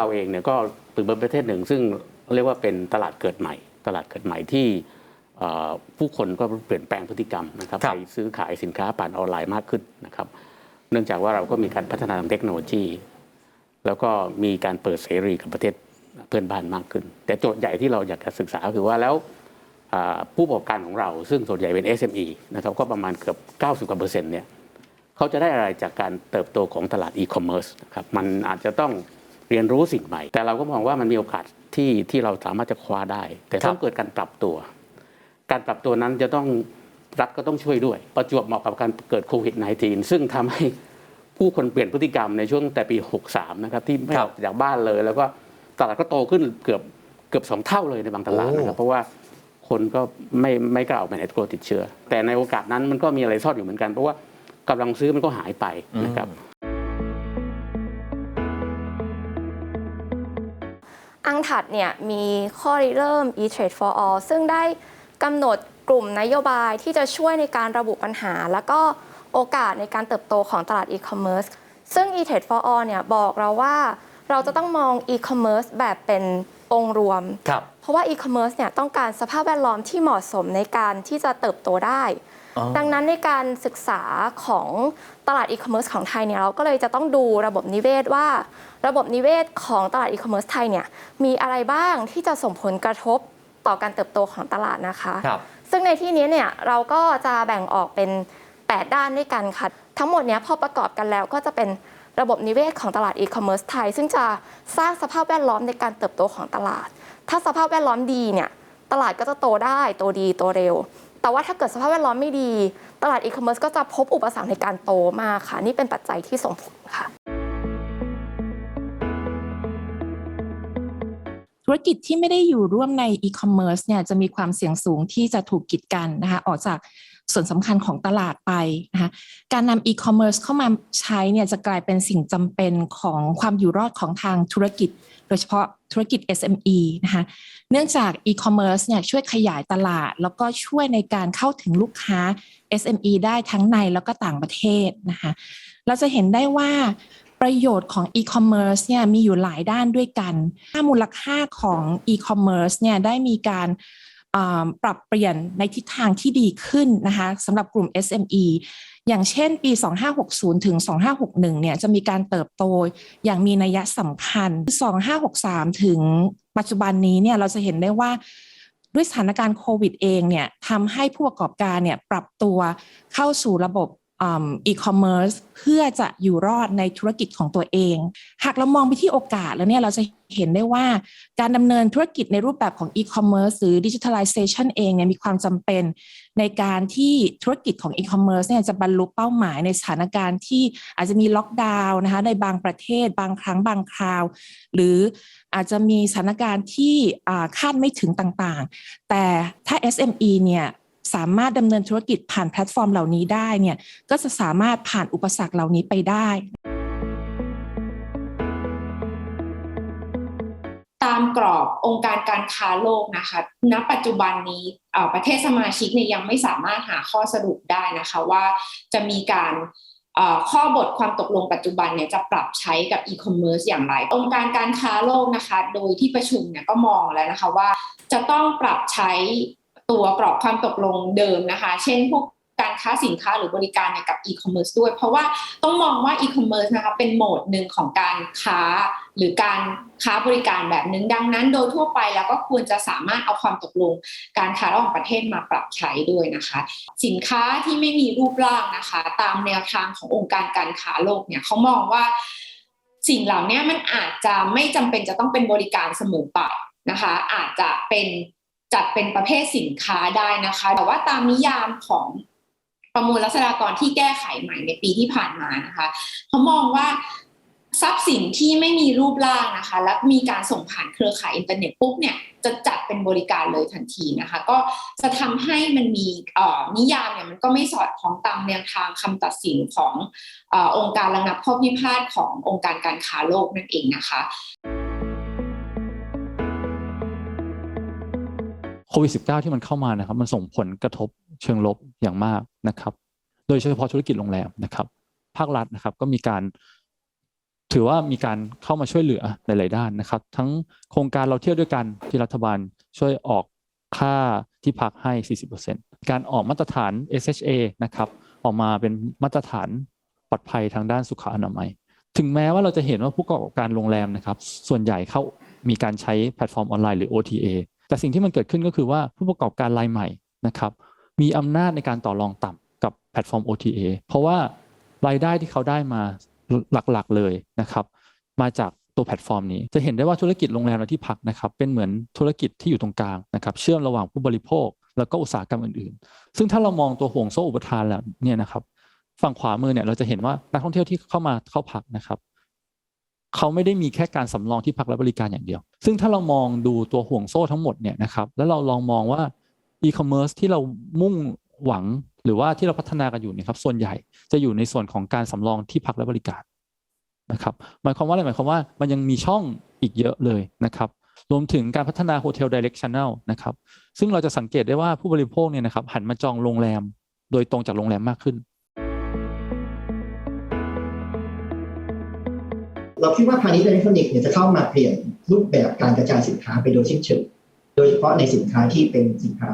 าบ้านเราเองเนี่ยก็ถือเป็นประเทศหนึ่ง ซึ่งเรียกว่าเป็นตลาดเกิดใหม่ ตลาดเกิดใหม่ที่เอ่อผู้คนก็เปลี่ยนแปลงพฤติกรรมนะครับครับไปซื้อขายสินค้าผ่านออนไลน์มากขึ้นนะครับ เนื่องจากว่าเราก็มีการพัฒนาทางเทคโนโลยี แล้วก็มีการเปิดเสรีกับประเทศเพื่อนบ้านมากขึ้น แต่โจทย์ใหญ่ที่เราอยากจะศึกษาคือว่าแล้วอ่าผู้ประกอบการของเรา ซึ่งส่วนใหญ่เป็น SME นะครับก็ประมาณเกือบ 90กว่าเปอร์เซ็นต์เนี่ยเขาจะได้อะไรจากการเติบโตของตลาดอีคอมเมิร์ซนะครับมันอาจจะต้อง เรียนรู้สิ่งใหม่ แต่เราก็มองว่ามันมีโอกาสที่ที่เราสามารถจะคว้าได้ แต่ต้องเกิดการปรับตัว การปรับตัวนั้นจะต้องรัฐก็ต้องช่วยด้วย ประจวบเหมาะกับการเกิดโควิด -19 ซึ่งทำให้ผู้คนเปลี่ยนพฤติกรรมในช่วงแต่ปี 63 นะครับ ที่ไม่คอรับอกจากบ้านเลย แล้วก็ตลาดก็โตขึ้นเกือบเกือบสองเท่าเลยในบางตลาดนะครับเพราะว่าคนก็ไม่ไม่กล้าออกไปไหนกลัวติดเชื้อ แต่ในโอกาสนั้นมันก็มีอะไรซ่อนอยู่เหมือนกัน เพราะว่ากำลังซื้อมันก็หายไปนะครับ ถัดเนี่ยมีข้อริเริ่ม e-trade for all ซึ่งได้กำหนดกลุ่มนโยบายที่จะช่วยในการระบุปัญหา แล้วก็โอกาสในการเติบโตของตลาด e-commerce ซึ่ง e-trade for all เนี่ยบอกเราว่าเราจะต้องมอง e-commerce แบบเป็นองค์รวมครับเพราะว่า e-commerce เนี่ยต้องการสภาพแวดล้อมที่เหมาะสมในการที่จะเติบโตได้อ๋อ ดังนั้นในการศึกษาของตลาด e-commerce ของไทยเนี่ยเราก็เลยจะต้องดูระบบนิเวศว่า ระบบนิเวศของตลาด e-commerce ไทยเนี่ยมีอะไรบ้างที่จะส่งผลกระทบต่อการเติบโตของตลาดนะคะครับซึ่งในที่นี้เนี่ยเราก็จะแบ่งออกเป็น 8 ด้านด้วยกันค่ะ ทั้งหมดเนี้ยพอประกอบกันแล้วก็จะเป็นระบบนิเวศของตลาด e-commerce ไทย ซึ่งจะสร้างสภาพแวดล้อมในการเติบโตของตลาด ถ้าสภาพแวดล้อมดีเนี่ยตลาดก็จะโตได้โตดีโตเร็ว แต่ว่าถ้าเกิดสภาพแวดล้อมไม่ดี ตลาดอีคอมเมิร์ซก็จะพบอุปสรรคในการโตมากค่ะ นี่เป็นปัจจัยที่ส่งผลค่ะ ธุรกิจที่ไม่ได้อยู่ร่วมในอีคอมเมิร์ซเนี่ยจะมีความเสี่ยงสูงที่จะถูกกีดกันนะคะออกจาก ส่วนสำคัญของตลาดไปนะคะการนำอีคอมเมิร์ซเข้ามาใช้เนี่ยจะกลายเป็นสิ่งจำเป็นของความอยู่รอดของทางธุรกิจ โดยเฉพาะธุรกิจ SME นะคะเนื่องจากอีคอมเมิร์ซเนี่ยช่วยขยายตลาด แล้วก็ช่วยในการเข้าถึงลูกค้า SME ได้ทั้งในแล้วก็ต่างประเทศนะคะเราจะเห็นได้ว่าประโยชน์ของ e-commerce เนี่ยมีอยู่หลายด้านด้วยกันถ้ามูลค่าของ e-commerce เนี่ยได้มีการ ปรับเปลี่ยนในทิศทางที่ดีขึ้นนะคะสำหรับกลุ่ม SME อย่างเช่นปี 2560 ถึง 2561 เนี่ยจะมีการเติบโตอย่างมีนัยสำคัญ 2563 ถึงปัจจุบันนี้เนี่ยเราจะเห็นได้ว่าด้วยสถานการณ์โควิดเองเนี่ยทำให้ผู้ประกอบการเนี่ยปรับตัวเข้าสู่ระบบ อีคอมเมิร์ซเพื่อจะอยู่รอดในธุรกิจของตัวเอง หากเรามองไปที่โอกาสแล้วเนี่ยเราจะเห็นได้ว่าการดำเนินธุรกิจในรูปแบบของอีคอมเมิร์ซหรือดิจิทัลไลเซชันเองเนี่ยมีความจำเป็น ในการที่ธุรกิจของอีคอมเมิร์ซเนี่ยจะบรรลุเป้าหมายในสถานการณ์ที่อาจจะมีล็อกดาวน์นะคะในบางประเทศ บางครั้งบางคราว หรืออาจจะมีสถานการณ์ที่คาดไม่ถึงต่างๆ แต่ถ้า SME เนี่ย สามารถดำเนินธุรกิจผ่านแพลตฟอร์มเหล่านี้ได้เนี่ยก็จะสามารถผ่านอุปสรรคเหล่านี้ไปได้ตามกรอบองค์การการค้าโลกนะคะ ณ ปัจจุบันนี้ประเทศสมาชิกเนี่ยยังไม่สามารถหาข้อสรุปได้นะคะว่าจะมีการข้อบทความตกลงปัจจุบันเนี่ยจะปรับใช้กับอีคอมเมิร์ซอย่างไร องค์การการค้าโลกนะคะ โดยที่ประชุมเนี่ยก็มองแล้วนะคะว่าจะต้องปรับใช้ ตัวกรอบความตกลงเดิมนะคะ เช่นพวกการค้าสินค้าหรือบริการเนี่ยกับอีคอมเมิร์ซด้วย เพราะว่าต้องมองว่าอีคอมเมิร์ซนะคะเป็นโหมดหนึ่งของการค้าหรือการค้าบริการแบบหนึ่งดังนั้นโดยทั่วไปแล้วก็ควรจะสามารถเอาความตกลง การค้าระหว่างประเทศมาปรับใช้ด้วยนะคะ สินค้าที่ไม่มีรูปร่างนะคะ ตามแนวทางขององค์การการค้าโลกเนี่ยเขามองว่าสิ่งเหล่านี้มันอาจจะไม่จำเป็นจะต้องเป็นบริการเสมอไปนะคะ อาจจะเป็น จัดเป็นประเภทสินค้าได้นะคะ แต่ว่าตามนิยามของประมวลรัษฎากรที่แก้ไขใหม่ในปีที่ผ่านมานะคะเขามองว่าทรัพย์สินที่ไม่มีรูปร่างนะคะ และมีการส่งผ่านเครือข่ายอินเทอร์เน็ตปุ๊บเนี่ยจะจัดเป็นบริการเลยทันทีนะคะ ก็จะทำให้มันมีนิยามเนี่ยมันก็ไม่สอดคล้องตามแนวทางคำตัดสินของอองค์การระงับข้อพิพาทขององค์การการค้าโลกนั่นเองนะคะ โควิด -19 ที่มันเข้ามานะครับ มันส่งผลกระทบเชิงลบอย่างมากนะครับ โดยเฉพาะธุรกิจโรงแรมนะครับ ภาครัฐนะครับก็มีการถือว่ามีการเข้ามาช่วยเหลือหลาย ๆ ด้านนะครับ ทั้งโครงการเราเที่ยวด้วยกันที่รัฐบาลช่วยออกค่าที่พักให้ 40%การออกมาตรฐาน SHA นะครับ ออกมาเป็นมาตรฐานปลอดภัยทางด้านสุขอนามัย ถึงแม้ว่าเราจะเห็นว่าผู้ประกอบการโรงแรมนะครับ ส่วนใหญ่เข้ามีการใช้แพลตฟอร์มออนไลน์หรือ OTA แต่สิ่งที่มันเกิดขึ้นก็คือว่าผู้ประกอบการรายใหม่นะครับมีอำนาจในการต่อรองต่ำกับแพลตฟอร์ม OTA เพราะว่ารายได้ที่เขาได้มาหลักๆเลยนะครับ มาจากตัวแพลตฟอร์มนี้ จะเห็นได้ว่าธุรกิจโรงแรมและที่พักนะครับเป็นเหมือนธุรกิจที่อยู่ตรงกลางนะครับ เชื่อมระหว่างผู้บริโภค แล้วก็อุตสาหกรรมอื่นๆ ซึ่งถ้าเรามองตัวห่วงโซ่อุปทานแล้วเนี่ยนะครับ ฝั่งขวามือเนี่ยเราจะเห็นว่านักท่องเที่ยวที่เข้ามาเข้าพักนะครับ เขาไม่ได้มีแค่การสำรองที่พักและบริการอย่างเดียว ซึ่งถ้าเรามองดูตัวห่วงโซ่ทั้งหมดเนี่ยนะครับ แล้วเราลองมองว่าอีคอมเมิร์ซที่เรามุ่งหวังหรือว่าที่เราพัฒนากันอยู่เนี่ยครับ ส่วนใหญ่จะอยู่ในส่วนของการสำรองที่พักและบริการนะครับ หมายความว่าอะไรหมายความว่ามันยังมีช่องอีกเยอะเลยนะครับ รวมถึงการพัฒนาโฮเทล direct channel นะครับ ซึ่งเราจะสังเกตได้ว่าผู้บริโภคเนี่ยนะครับหันมาจองโรงแรม โดยตรงจากโรงแรมมากขึ้น เราคิดว่าพาณิชย์อิเล็กทรอนิกส์เนี่ยจะเข้ามาเปลี่ยนรูปแบบการกระจายสินค้าไปโดยสิ้นเชิงโดยเฉพาะในสินค้าที่เป็นสินค้า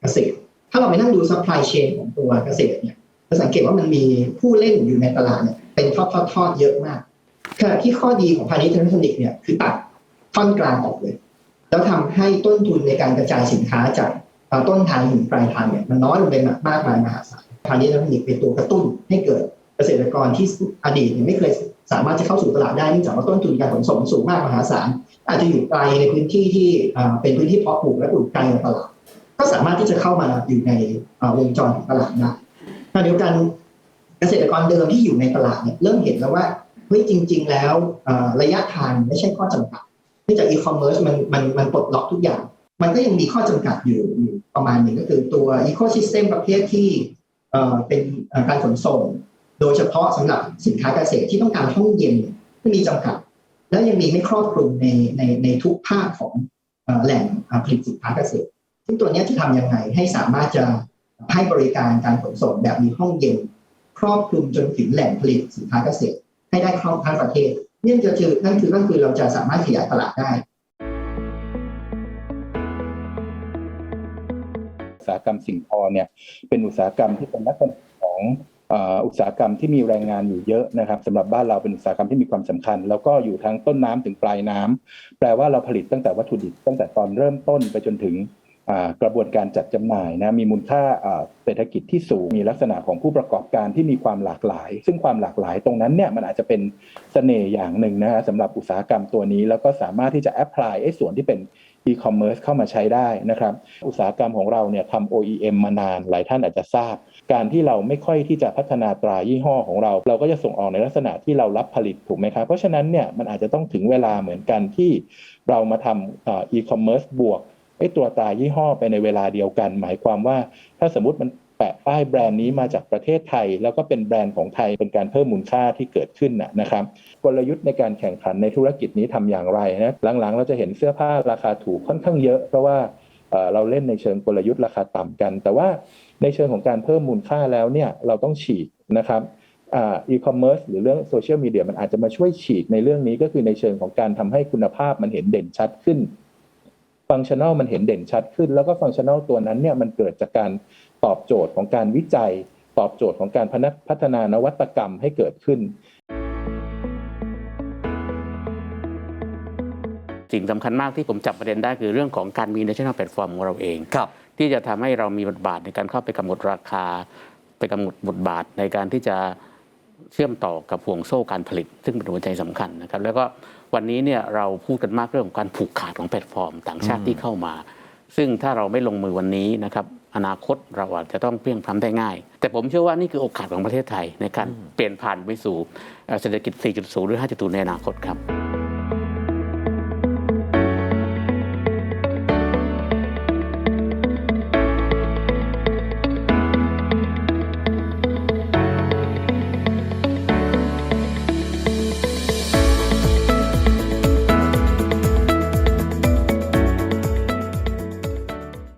เกษตร ถ้าเราไปนั่งดูซัพพลายเชนของตัวเกษตรเนี่ยจะสังเกตว่ามันมีผู้เล่นอยู่ในตลาดเนี่ยเป็นทอดทอดทอดเยอะมากขณะที่ข้อดีของพาณิชย์อิเล็กทรอนิกส์เนี่ยคือตัดท่อนกลางออกเลย แล้วทำให้ต้นทุนในการกระจายสินค้าจากต้นทางถึงปลายทางเนี่ยมันน้อยลงไปมากมายมหาศาลพาณิชย์อิเล็กทรอนิกส์เป็นตัวกระตุ้นให้เกิดเกษตรกรที่อดีตไม่เคย สามารถจะเข้าสู่ตลาดได้เนื่องจากว่าต้นทุนการขนส่งสูงมากมหาศาลอาจจะอยู่ไกลในพื้นที่ที่เป็นพื้นที่เพาะปลูกและปลูกไกลจากตลาด ก็สามารถที่จะเข้ามาอยู่ในวงจรของตลาดได้ขณะเดียวกันเกษตรกรเดิมที่อยู่ในตลาดเนี่ยเริ่มเห็นแล้วว่าเฮ้ยจริง ๆ แล้วระยะทางไม่ใช่ข้อจำกัดเนื่องจากอีคอมเมิร์ซมันมันมันปลดล็อกทุกอย่าง มันก็ยังมีข้อจำกัดอยู่ประมาณหนึ่งก็คือตัวอีโค y ิสเต็มประเภทที่เป็นการขนส่ง โดยเฉพาะสำหรับสินค้าเกษตรที่ต้องการห้องเย็นที่มีจำกัด แล้วยังมีไม่ครอบคลุมในในในทุกภาคของแหล่งผลิตสินค้าเกษตร ซึ่งตัวนี้จะทำยังไงให้สามารถจะให้บริการการขนส่งแบบมีห้องเย็น ครอบคลุมจนถึงแหล่งผลิตสินค้าเกษตร ให้ได้ครอบทั้งประเทศนี่จะคือนั่นคือนั่นคือเราจะสามารถขยายตลาดได้อุตสาหกรรมสิ่งทอเนี่ยเป็นอุตสาหกรรมที่เป็นลักษณะของ อุตสาหกรรมที่มีแรงงานอยู่เยอะนะครับสำหรับบ้านเราเป็นอุตสาหกรรมที่มีความสำคัญ แล้วก็อยู่ทั้งต้นน้ำถึงปลายน้ำแปลว่าเราผลิตตั้งแต่วัตถุดิบตั้งแต่ตอนเริ่มต้นไปจนถึงกระบวนการจัดจำหน่ายนะมีมูลค่าเศรษฐกิจที่สูงมีลักษณะของผู้ประกอบการที่มีความหลากหลาย ซึ่งความหลากหลายตรงนั้นเนี่ยมันอาจจะเป็นเสน่ห์อย่างหนึ่งนะฮะสำหรับอุตสาหกรรมตัวนี้ แล้วก็สามารถที่จะแอพพลายไอ้ส่วนที่เป็น e-commerce เข้ามาใช้ได้นะครับ อุตสาหกรรมของเราเนี่ยทำ OEM มานานหลายท่านอาจจะทราบ การที่เราไม่ค่อยที่จะพัฒนาตรายี่ห้อของเรา เราก็จะส่งออกในลักษณะที่เรารับผลิตถูกไหมครับ เพราะฉะนั้นเนี่ยมันอาจจะต้องถึงเวลาเหมือนกันที่เรามาทำอ่อ e-commerce บวกไอ้ตัวตรายี่ห้อไปในเวลาเดียวกัน หมายความว่าถ้าสมมติมัน ป้ายแบรนด์นี้มาจากประเทศไทย แล้วก็เป็นแบรนด์ของไทยเป็นการเพิ่มมูลค่าที่เกิดขึ้นนะครับกลยุทธ์ในการแข่งขันในธุรกิจนี้ทำอย่างไรนะหลังๆ เราจะเห็นเสื้อผ้าราคาถูกค่อนข้างเยอะ เพราะว่าเอ่อเราเล่นในเชิงกลยุทธ์ราคาต่ำกัน แต่ว่าในเชิงของการเพิ่มมูลค่าแล้วเนี่ยเราต้องฉีกนะครับอีคอมเมิร์ซหรือเรื่องโซเชียลมีเดียมันอาจจะมาช่วยฉีกในเรื่องนี้ก็คือในเชิงของการทำให้คุณภาพมันเห็นเด่นชัดขึ้น ฟังก์ชันแนลมันเห็นเด่นชัดขึ้น แล้วก็ฟังก์ชันแนลตัวนั้นเนี่ยมันเกิดจากการตอบโจทย์ของการวิจัย ตอบโจทย์ของการพัฒนานวัตกรรมให้เกิดขึ้น สิ่งสำคัญมากที่ผมจับประเด็นได้คือเรื่องของการมี national platform ของเราเอง ครับ ที่จะทำให้เรามีบทบาทในการเข้าไปกำหนดราคา ไปกำหนดบทบาทในการที่จะ เชื่อมต่อกับห่วงโซ่การผลิต ซึ่งเป็นหัวใจสำคัญนะครับ แล้วก็วันนี้เนี่ยเราพูดกันมากเรื่องของการผูกขาดของแพลตฟอร์ม ต่างชาติที่เข้ามา ซึ่งถ้าเราไม่ลงมือวันนี้นะครับอนาคตเราอาจจะต้องเพี้ยงพล้ำได้ง่าย แต่ผมเชื่อว่านี่คือโอกาสของประเทศไทยในการเปลี่ยนผ่านไปสู่เศรษฐกิจ 4.0 หรือ 5.0 ในอนาคตครับ